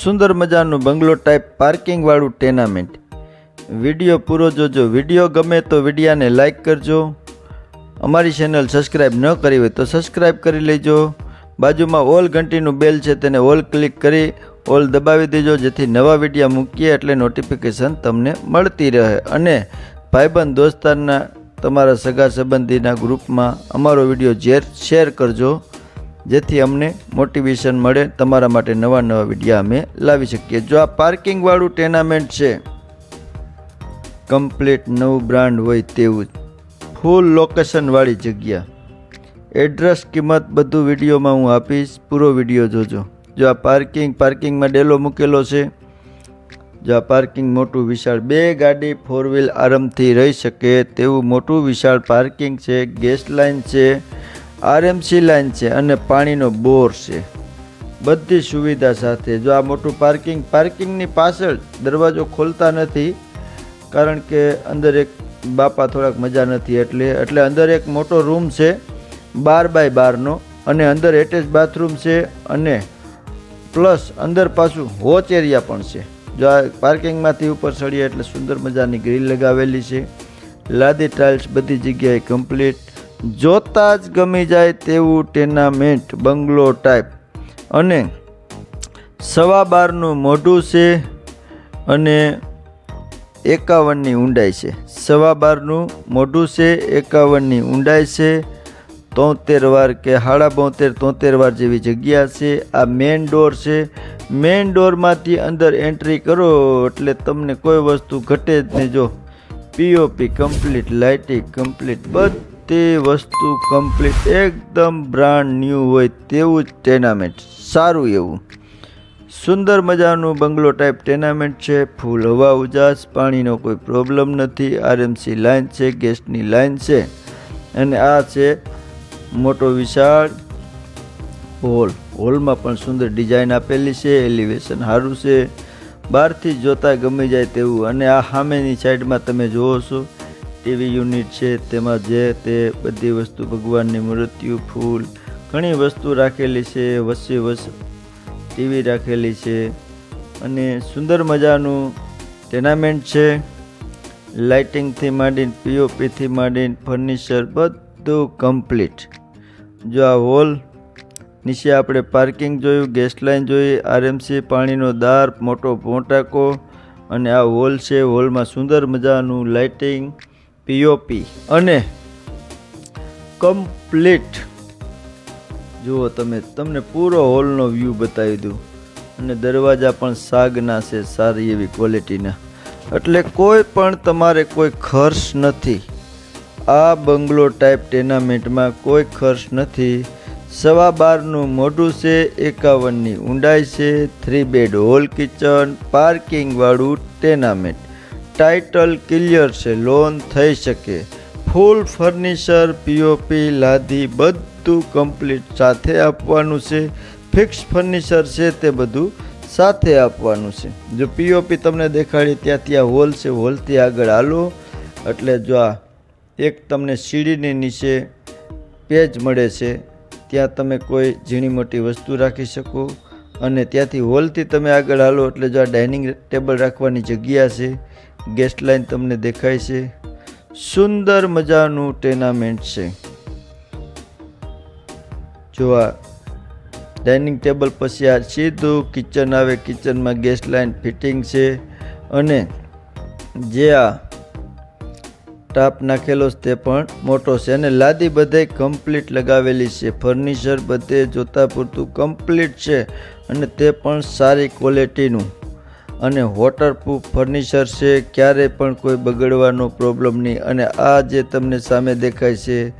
સુંદર મજાનું bungalow type પાર્કિંગવાળું tenement video પૂરો જોજો. વીડિયો ગમે તો વિડીયાને લાઇક કરજો. અમારી ચેનલ સબસ્ક્રાઈબ ન કરી હોય તો સબસ્ક્રાઈબ કરી લેજો. બાજુમાં ઓલ ઘંટીનું બેલ છે તેને ઓલ ક્લિક કરી ઓલ દબાવી દેજો, જેથી નવા વિડીયા મૂકીએ એટલે નોટિફિકેશન તમને મળતી રહે. અને ભાઈબંધ દોસ્તારના તમારા સગા સંબંધીના ગ્રુપમાં અમારો વીડિયો શેર કરજો. જેથી અમને મોટિવેશન મળે. તમારા માટે નવા નવા વિડીયા અમે લાવી શકીએ. જો આ પાર્કિંગવાળું ટેનામેન્ટ છે કમ્પ્લીટ નવું બ્રાન્ડ હોય તેવું જ. ફૂલ લોકેશનવાળી જગ્યા. એડ્રેસ કિંમત બધું વિડીયોમાં હું આપીશ. પૂરો વીડિયો જોજો. જો આ પાર્કિંગ પાર્કિંગમાં ડેલો મૂકેલો છે, જો આ પાર્કિંગ મોટું વિશાળ, બે ગાડી ફોર વ્હીલ આરામથી રહી શકે તેવું મોટું વિશાળ પાર્કિંગ છે ગેસ લાઇન છે આરએમસી લાઇન છે અને પાણીનો બોર છે. બધી સુવિધા સાથે જો આ મોટું પાર્કિંગ, પાર્કિંગની પાછળ દરવાજો ખોલતા નથી, કારણ કે અંદર એક બાપા થોડાક મજા નથી એટલે એટલે અંદર એક મોટો રૂમ છે, બાર બાય બારનો, અને અંદર એટેચ બાથરૂમ છે, અને પ્લસ અંદર પાછું વોચ એરિયા પણ છે. જો આ પાર્કિંગમાંથી ઉપર ચડીએ એટલે સુંદર મજાની ગ્રીલ લગાવેલી છે, લાદી ટાઇલ્સ બધી જગ્યાએ કમ્પ્લીટ જોતા જ ગમી જાય તેવું ટેનામેન્ટ બંગલો ટાઈપ અને સવા બારનું મોઢું છે અને એકાવનની ઊંડાઈ છે. સવા બારનું મોઢું છે, એકાવનની ઊંડાઈ છે, તોતેર વાર કે હાડા બોતેર, તોતેર વાર જેવી જગ્યા છે. આ મેઇન ડોર છે. મેઇન ડોરમાંથી અંદર એન્ટ્રી કરો એટલે તમને કોઈ વસ્તુ ઘટે જ નહીં. જો પીઓપી કમ્પ્લીટ લાઇટિંગ કમ્પ્લીટ બધી વસ્તુ કમ્પ્લીટ એકદમ બ્રાન્ડ ન્યૂ હોય તેવું જ ટેનામેન્ટ સારું એવું. સુંદર મજાનું બંગલો ટાઈપ ટેનામેન્ટ છે. ફૂલ હવા, ઉજાસ, પાણીનો કોઈ પ્રોબ્લેમ નથી. આરએમસી લાઇન છે, ગેસની લાઇન છે. અને આ છે મોટો વિશાળ હોલ હોલમાં પણ સુંદર ડિઝાઇન આપેલી છે એલિવેશન સારું છે. બહારથી જોતા ગમી જાય તેવું. અને આ સામેની સાઈડમાં તમે જુઓ છો ટીવી યુનિટ છે, તેમાં જે તે બધી વસ્તુ ભગવાનની મૃત્યુ, ફૂલ, ઘણી વસ્તુ રાખેલી છે વચ્ચે વસ ટીવી રાખેલી છે. અને સુંદર મજાનું ટેનામેન્ટ છે. લાઇટિંગથી માંડીને પીઓપીથી માંડીને ફર્નિચર બધું કમ્પ્લીટ જો આ હોલ નીચે આપણે પાર્કિંગ જોયું ગેસ લાઇન જોઈ આરએમસી પાણીનો દાર મોટો પોટાકો અને આ હોલ છે હોલમાં સુંદર મજાનું લાઇટિંગ પીઓપી અને કમ્પ્લીટ જુઓ તમે, તમને પૂરો હોલનો વ્યૂ બતાવી દઉં. અને દરવાજા પણ સાગના છે, સારી એવી ક્વોલિટીના એટલે કોઈ પણ તમારે કોઈ ખર્ચ નથી. આ બંગલો ટાઈપ ટેનામેન્ટમાં કોઈ ખર્ચ નથી. સવા બારનું મોઢું છે, એકાવનની ઊંડાઈ છે થ્રી બેડ હોલ કિચન પાર્કિંગવાળું ટેનામેન્ટ ટાઇટલ ક્લિયર છે લોન થઈ શકે. ફૂલ ફર્નિચર પીઓપી લાદી બધું કમ્પ્લીટ સાથે આપવાનું છે. ફિક્સ ફર્નિચર છે તે બધું સાથે આપવાનું છે. જો પીઓપી તમને દેખાડી ત્યાં ત્યાં હોલ છે, હોલથી આગળ હાલો. એટલે જો આ એક તમને સીડીની નીચે પેજ મળે છે, ત્યાં તમે કોઈ ઝીણી મોટી વસ્તુ રાખી શકો. અને ત્યાંથી હોલથી તમે આગળ હાલો, એટલે જો આ ડાઇનિંગ ટેબલ રાખવાની જગ્યા છે ગેસ્ટ લાઇન તમને દેખાય છે. સુંદર મજાનું ટેનામેન્ટ છે. જો આ ડાઇનિંગ ટેબલ પછી આ સીધું કિચન આવે, કિચનમાં ગેસ લાઇન ફિટિંગ છે અને જે આ ટાપ નાખેલો છે તે પણ મોટો છે અને લાદી બધે કમ્પ્લીટ લગાવેલી છે. ફર્નિચર બધે જોતા પૂરતું કમ્પ્લીટ છે અને તે પણ સારી ક્વોલિટીનું અને વોટરપ્રૂફ ફર્નિચર છે ક્યારેય પણ કોઈ બગડવાનો પ્રોબ્લેમ નહીં. અને આ જે તમને સામે દેખાય છે,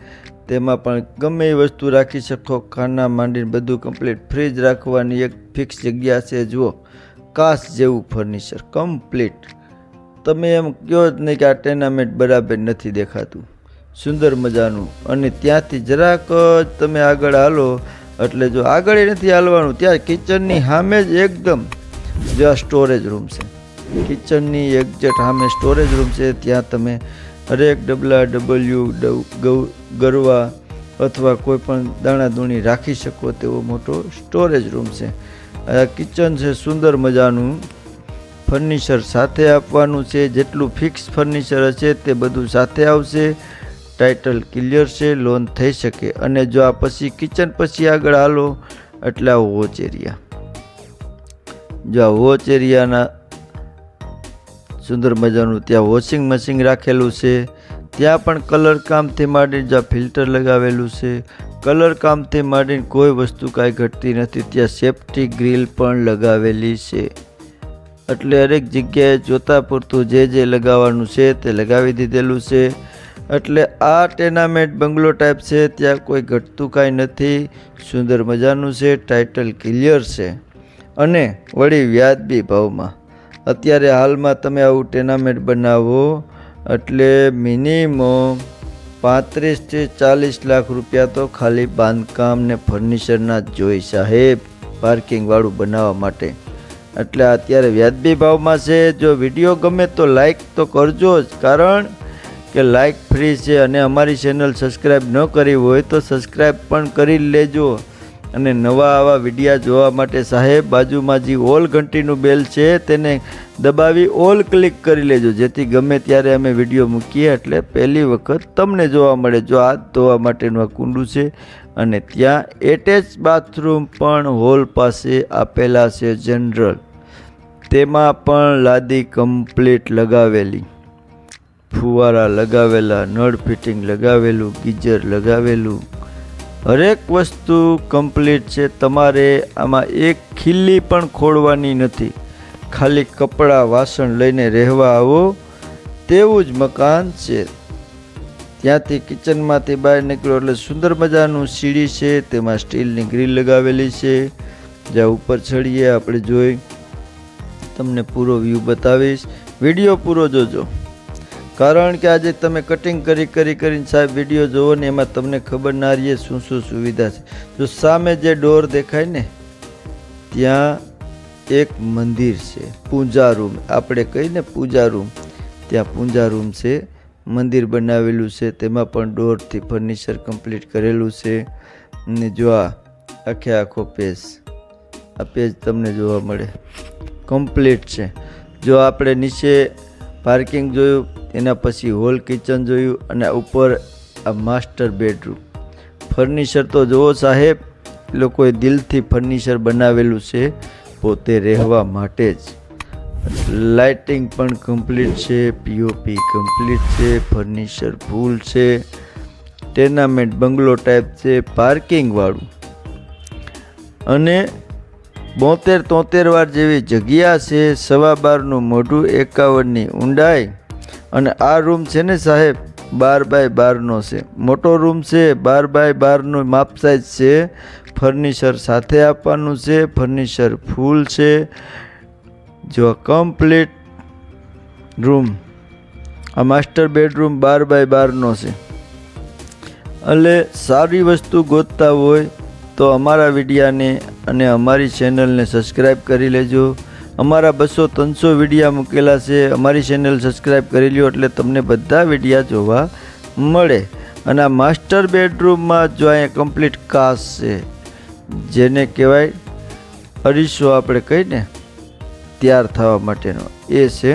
તેમાં પણ ગમે એ વસ્તુ રાખી શકો. ખાના, માંડીને બધું કમ્પ્લીટ ફ્રીજ રાખવાની એક ફિક્સ જગ્યા છે, જુઓ. કાચ જેવું ફર્નિચર કમ્પ્લીટ તમે એમ કહો જ નહીં કે આ ટેનામેન્ટ બરાબર નથી દેખાતું. સુંદર મજાનું. અને ત્યાંથી જરાક જ તમે આગળ હાલો, એટલે જો આગળ નથી હાલવાનું, ત્યાં કિચનની સામે જ એકદમ જો આ સ્ટોરેજ રૂમ છે. કિચનની એક્ઝેક્ટ સામે સ્ટોરેજ રૂમ છે, ત્યાં તમે હરેક ડબલા ડબલ્યુ ગરવા અથવા કોઈ પણ દાણાદૂણી રાખી શકો તેવો મોટો સ્ટોરેજ રૂમ છે. આ કિચન છે, સુંદર મજાનું ફર્નિચર સાથે આપવાનું છે. જેટલું ફિક્સ ફર્નિચર હશે તે બધું સાથે આવશે. ટાઇટલ ક્લિયર છે લોન થઈ શકે. અને જો આ પછી કિચન પછી આગળ હાલો, એટલે આ વોચ એરિયા જો આ વોચ એરિયાના સુંદર મજાનું ત્યાં વોશિંગ મશીન રાખેલું છે. ત્યાં પણ કલર કામથી માંડીને જ્યાં ફિલ્ટર લગાવેલું છે. કલર કામથી માંડીને કોઈ વસ્તુ કાંઈ ઘટતી નથી. ત્યાં સેફ્ટી ગ્રીલ પણ લગાવેલી છે. એટલે હરેક જગ્યાએ જોતા પૂરતું જે જે લગાવવાનું છે તે લગાવી દીધેલું છે. એટલે આ ટેનામેન્ટ બંગલો ટાઈપ છે. ત્યાં કોઈ ઘટતું કાંઈ નથી. સુંદર મજાનું છે. ટાઇટલ ક્લિયર છે. અને વળી વ્યાજબી ભાવમાં. અત્યારે હાલમાં તમે આવું ટેનામેન્ટ બનાવો એટલે મિનિમમ પાંત્રીસથી ચાલીસ લાખ રૂપિયા તો ખાલી બાંધકામ ને ફર્નિચરના જ જોઈ સાહેબ પાર્કિંગવાળું બનાવવા માટે. એટલે અત્યારે વ્યાજબી ભાવમાં છે, જો વીડિયો ગમે તો લાઈક તો કરજો જ. કારણ કે લાઈક ફ્રી છે અને અમારી ચેનલ સબસ્ક્રાઈબ ન કરી હોય તો સબસ્ક્રાઈબ પણ કરી લેજો. અને નવા આવા વિડીયા જોવા માટે સાહેબ, બાજુમાં જે ઓલ ઘંટીનું બેલ છે, તેને દબાવી ઓલ ક્લિક કરી લેજો. જેથી ગમે ત્યારે અમે વીડિયો મૂકીએ, એટલે પહેલી વખત તમને જોવા મળે. જો હાથ ધોવા માટેનું આ કુંડું છે, અને ત્યાં એટેચ બાથરૂમ પણ હોલ પાસે આપેલા છે જનરલ તેમાં પણ લાદી કમ્પ્લીટ લગાવેલી. ફુવારા લગાવેલા, નળ ફિટિંગ લગાવેલું, ગીઝર લગાવેલું. હરેક વસ્તુ કમ્પ્લીટ છે, તમારે આમાં એક ખીલ્લી પણ ખોડવાની નથી. ખાલી કપડાં, વાસણ લઈને રહેવા આવો, તેવું જ મકાન છે. ત્યાંથી કિચનમાંથી બહાર નીકળો એટલે સુંદર મજાનું સીડી છે, તેમાં સ્ટીલની ગ્રીલ લગાવેલી છે. જ્યાં ઉપર ચડીએ, આપણે જોઈ. તમને પૂરો વ્યૂ બતાવીશ. વીડિયો પૂરો જોજો. કારણ કે આજે તમે કટિંગ કરી કરી, કરીને સાહેબ વીડિયો જોવો ને એમાં તમને ખબર ના રહીએ શું શું સુવિધા છે. જો સામે જે ડોર દેખાય ને, ત્યાં એક મંદિર છે, પૂજા રૂમ. આપણે કહીને પૂજા રૂમ. ત્યાં પૂજા રૂમ છે, મંદિર બનાવેલું છે, તેમાં પણ ડોરથી ફર્નિચર કમ્પ્લીટ કરેલું છે. ને જો આ આખે આખો પેજ આ પેજ તમને જોવા મળે. કમ્પ્લીટ છે. જો આપણે નીચે પાર્કિંગ જોયું, એના પછી હોલ કિચન જોયું અને ઉપર આ માસ્ટર બેડરૂમ. ફર્નિચર તો જુઓ સાહેબ, લોકોએ દિલથી ફર્નિચર બનાવેલું છે, પોતે રહેવા માટે જ. લાઇટિંગ પણ કમ્પ્લીટ છે પીઓપી કમ્પ્લીટ છે, ફર્નિચર ફૂલ છે, ટેનામેન્ટ બંગલો ટાઈપ છે પાર્કિંગવાળું અને બોતેર તોતેર વાર જેવી જગ્યા છે સવા બારનું મોઢું એકાવનની ઊંડાઈ અને આ રૂમ છે ને સાહેબ, બાર બાય બારનો છે. મોટો રૂમ છે, બાર બાય બારનું માપ સાઈઝ છે, ફર્નિચર સાથે આપવાનું છે, ફર્નિચર ફૂલ છે. જો કમ્પ્લીટ રૂમ, આ માસ્ટર બેડરૂમ બાર બાય બારનો છે. એટલે સારી વસ્તુ ગોતતા હોય તો અમારા વિડીયાને અને અમારી ચેનલને સબસ્ક્રાઈબ કરી લેજો. અમારા બસો ત્રણસો વિડીયા મૂકેલા છે. અમારી ચેનલ સબસ્ક્રાઈબ કરી લ્યો એટલે તમને બધા વિડીયા જોવા મળે. અને આ માસ્ટર બેડરૂમમાં જો અહીંયા કમ્પ્લીટ કાસ છે, જેને કહેવાય અરીસો આપણે કહીને, તૈયાર થવા માટેનો. એ છે.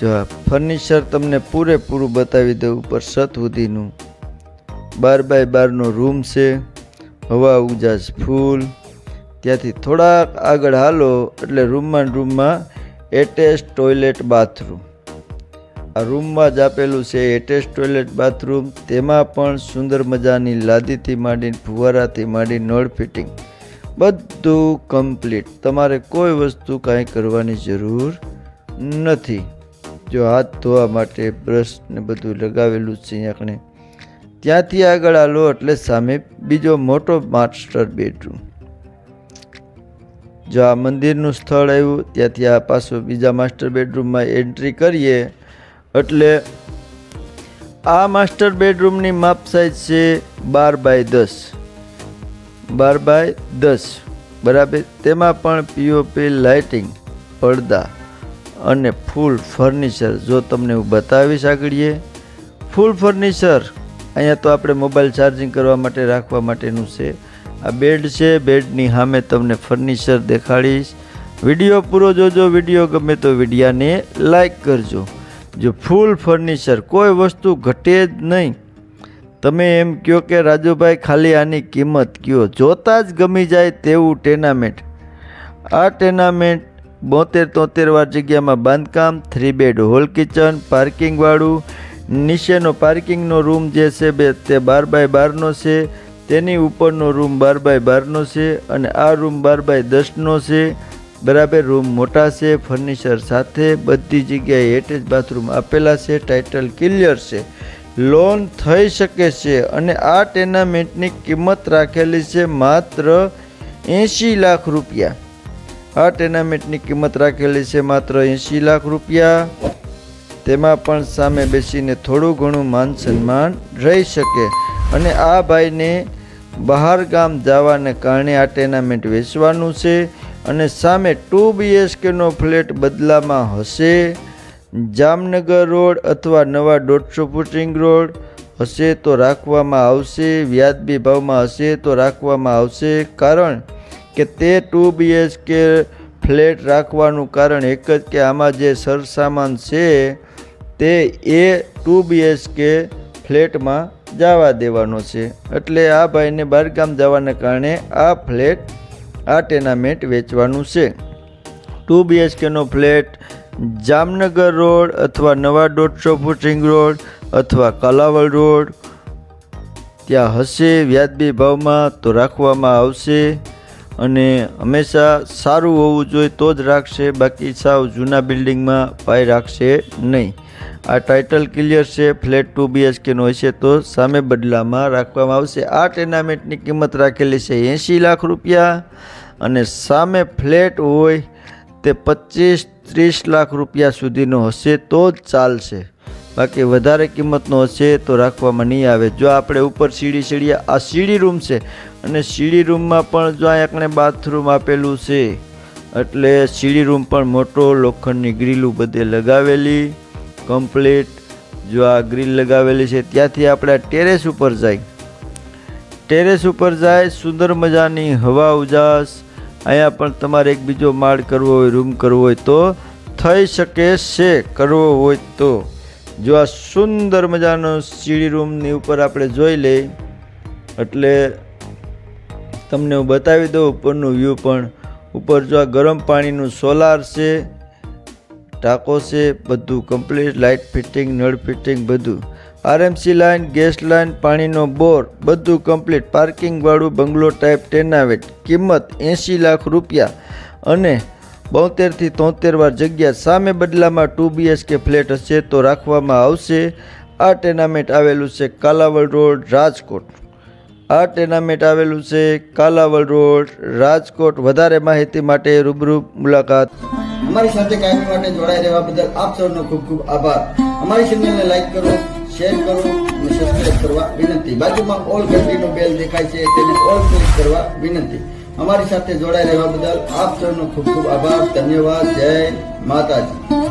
જો ફર્નિચર તમને પૂરેપૂરું બતાવી દઉં ઉપર છત સુધીનું. બાર બાય બારનો રૂમ છે. હવા ઉજાસ ફૂલ. ત્યાંથી થોડાક આગળ હાલો, એટલે રૂમમાં રૂમમાં એટેચ ટોયલેટ બાથરૂમ આ રૂમમાં જ આપેલું છે એટેચ ટોયલેટ બાથરૂમ તેમાં પણ સુંદર મજાની લાદીથી માંડીને ફુવારાથી માંડી નળ ફિટિંગ બધું કમ્પ્લીટ તમારે કોઈ વસ્તુ કાંઈ કરવાની જરૂર નથી. જો હાથ ધોવા માટે બ્રશ ને બધું લગાવેલું છે અહીંયા ત્યાંથી આગળ આલો એટલે સામે બીજો મોટો માસ્ટર બેડરૂમ. જો આ મંદિરનું સ્થળ આવ્યું, ત્યાંથી આ પાછું બીજા માસ્ટર બેડરૂમમાં એન્ટ્રી કરીએ, એટલે આ માસ્ટર બેડરૂમની માપ સાઈઝ છે બાર બાય દસ. બાર બાય દસ. બરાબર? તેમાં પણ પીઓપી લાઇટિંગ, પડદા અને ફૂલ ફર્નિચર. જો તમને હું બતાવીશ આગળીએ ફૂલ ફર્નિચર અહીંયા તો આપણે મોબાઈલ ચાર્જિંગ કરવા માટે રાખવા માટેનું છે. આ બેડ છે બેડની સામે તમને ફર્નિચર દેખાડીશ. વીડિયો પૂરો જોજો, વીડિયો ગમે તો વિડીયાને લાઈક કરજો. જો ફૂલ ફર્નિચર કોઈ વસ્તુ ઘટે જ નહીં. તમે એમ કહો કે રાજુભાઈ, ખાલી આની કિંમત કયો જોતા જ ગમી જાય તેવું ટેનામેન્ટ આ ટેનામેન્ટ બોતેર તોતેર વાર જગ્યામાં બાંધકામ થ્રી બેડ હોલ કિચન પાર્કિંગવાળું નીચેનો પાર્કિંગનો રૂમ જે છે બે, તે બાર બાય બારનો છે. તેની ઉપરનો રૂમ બાર બાય બારનો છે અને આ રૂમ બાર બાય દસનો છે. બરાબર રૂમ મોટા છે, ફર્નિચર સાથે, બધી જગ્યાએ એટેચ બાથરૂમ આપેલા છે, ટાઇટલ ક્લિયર છે. લોન થઈ શકે છે અને આ ટેનામેન્ટની કિંમત રાખેલી છે માત્ર એંશી લાખ રૂપિયા. આ ટેનામેન્ટની કિંમત રાખેલી છે માત્ર એંશી લાખ રૂપિયા. તેમાં પણ સામે બેસીને થોડું ઘણું માન સન્માન રહી શકે. અને આ ભાઈને બહાર ગામ જવાને કારણે આ ટેનામેન્ટ વેચવાનું છે અને સામે ટુ બીએચકેનો ફ્લેટ બદલામાં હશે. જામનગર રોડ અથવા નવા દોઢસો ફૂટ રોડ હશે તો રાખવામાં આવશે, વ્યાજબી ભાવમાં હશે તો રાખવામાં આવશે, કારણ કે તે ટુ બીએચકે ફ્લેટ રાખવાનું કારણ એક જ કે આમાં જે સરસામાન છે તે એ ટુ બીએચકે ફ્લેટમાં જવા દેવાનો છે. એટલે આ ભાઈને બહારગામ જવાના કારણે આ ફ્લેટ આ ટેનામેન્ટ વેચવાનું છે. ટુ બીએચકેનો ફ્લેટ જામનગર રોડ અથવા નવા દોઢસો ફૂટ રોડ અથવા કલાવલ રોડ ત્યાં હશે, વ્યાજબી ભાવમાં તો રાખવામાં આવશે અને હંમેશા સારું હોવું જોઈએ તો જ રાખશે, બાકી સાવ જૂના બિલ્ડિંગમાં પાય રાખશે નહીં. આ ટાઇટલ ક્લિયર છે ફ્લેટ ટુ બીએચકેનો હશે તો સામે બદલામાં રાખવામાં આવશે. આ ટેનામેન્ટની કિંમત રાખેલી છે એંશી લાખ રૂપિયા અને સામે ફ્લેટ હોય તે પચીસ ત્રીસ લાખ રૂપિયા સુધીનો હશે તો જ ચાલશે. બાકી વધારે કિંમતનો હશે તો રાખવામાં નહીં આવે. જો આપણે ઉપર સીડી સીડી આ સીડી રૂમ છે અને સીડી રૂમમાં પણ જો અહીંયા આપણે બાથરૂમ આપેલું છે, એટલે સીડી રૂમ પણ મોટો લોખંડની ગ્રીલું બધે લગાવેલી. કમ્પ્લીટ જો આ ગ્રીલ લગાવેલી છે, ત્યાંથી આપણે ટેરેસ ઉપર જાય. ટેરેસ ઉપર જાય, સુંદર મજાની હવા ઉજાસ. અહીંયા પણ તમારે એક બીજો માળ કરવો હોય રૂમ કરવો હોય તો થઈ શકે છે, કરવો હોય તો. જો આ સુંદર મજાનો સીડી રૂમની ઉપર આપણે જોઈ લઈ એટલે તમને હું બતાવી દઉં ઉપરનું વ્યૂ પણ. ઉપર જો આ ગરમ પાણીનું સોલાર છે ટાંકો છે, બધું કમ્પ્લીટ લાઇટ ફિટિંગ નળ ફિટિંગ બધું. આરએમસી લાઇન ગેસ લાઇન પાણીનો બોર, બધું કમ્પ્લીટ પાર્કિંગવાળું બંગલો ટાઈપ ટેનાવેટ કિંમત એંશી લાખ રૂપિયા. અને બોતેરથી તોતેર વાર જગ્યા સામે બદલામાં ટુ બીએચકે ફ્લેટ હશે તો રાખવામાં આવશે. આ ટેનામેન્ટ આવેલું છે કાલાવડ રોડ, રાજકોટ. આ ટેનામેન્ટ આવેલું છે કાલાવલ રોડ, રાજકોટ. વધારે માહિતી માટે રૂબરૂ મુલાકાત. અમારી સાથે કાયમી માટે જોડાઈ રહેવા બદલ આપ સૌનો ખૂબ ખૂબ આભાર. અમારી ચેનલને લાઈક કરો, શેર કરો અને સબસ્ક્રાઇબ કરવા વિનંતી. બાજુમાં ઓલ ઘંટીનો બેલ દેખાય છે તેને ઓલ ક્લિક કરવા વિનંતી. અમારી સાથે જોડાઈ રહેવા બદલ આપ સૌનો ખૂબ ખૂબ આભાર. ધન્યવાદ. જય માતાજી.